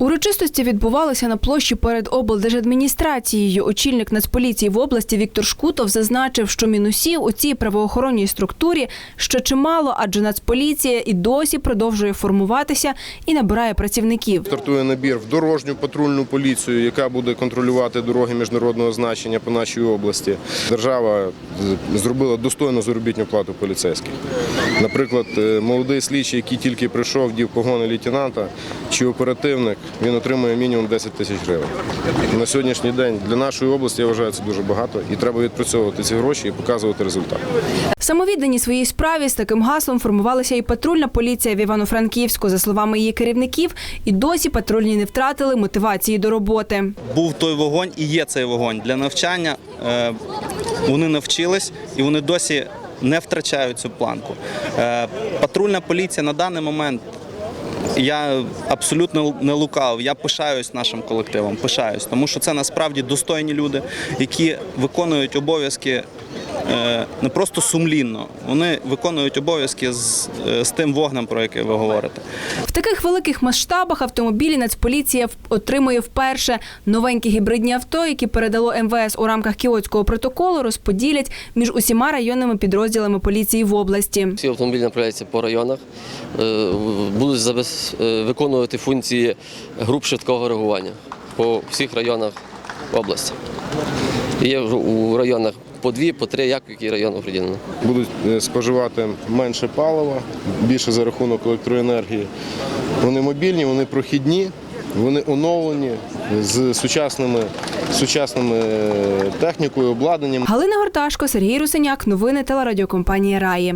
Урочистості відбувалися на площі перед облдержадміністрацією. Очільник Нацполіції в області Віктор Шкутов зазначив, що мінусів у цій правоохоронній структурі ще чимало, адже Нацполіція і досі продовжує формуватися і набирає працівників. Стартує набір в дорожню патрульну поліцію, яка буде контролювати дороги міжнародного значення по нашій області. Держава зробила достойну заробітну плату поліцейських. Наприклад, е, молодий слідчий, який тільки прийшов, дів погони лейтенанта чи оперативник, він отримує мінімум 10 тисяч гривень. На сьогоднішній день для нашої області я вважаю це дуже багато, і треба відпрацьовувати ці гроші і показувати результат. Самовіддані своїй справі з таким гаслом формувалася і патрульна поліція в Івано-Франківську. За словами її керівників, і досі патрульні не втратили мотивації до роботи. був той вогонь і є цей вогонь для навчання. е, Вони навчились і вони досі не втрачають цю планку. Е, Патрульна поліція на даний момент. Я абсолютно не лукав. Я пишаюсь нашим колективом, пишаюсь, тому що це насправді достойні люди, які виконують обов'язки не просто сумлінно, вони виконують обов'язки з, е, з тим вогнем, про який ви говорите. В таких великих масштабах автомобілі Нацполіція в- отримує вперше новенькі гібридні авто, які передало МВС у рамках Кіотського протоколу, розподілять між усіма районними підрозділами поліції в області. Всі автомобілі направляються по районах, е, будуть забез- е, виконувати функції груп швидкого реагування по всіх районах області. Є у районах по дві, по три, як в який район определено. Будуть е, споживати менше палива, більше за рахунок електроенергії. Вони мобільні, вони прохідні, вони оновлені з сучасними, сучасними е, технікою, обладнанням. Галина Горташко, Сергій Русиняк. Новини телерадіокомпанії Раї.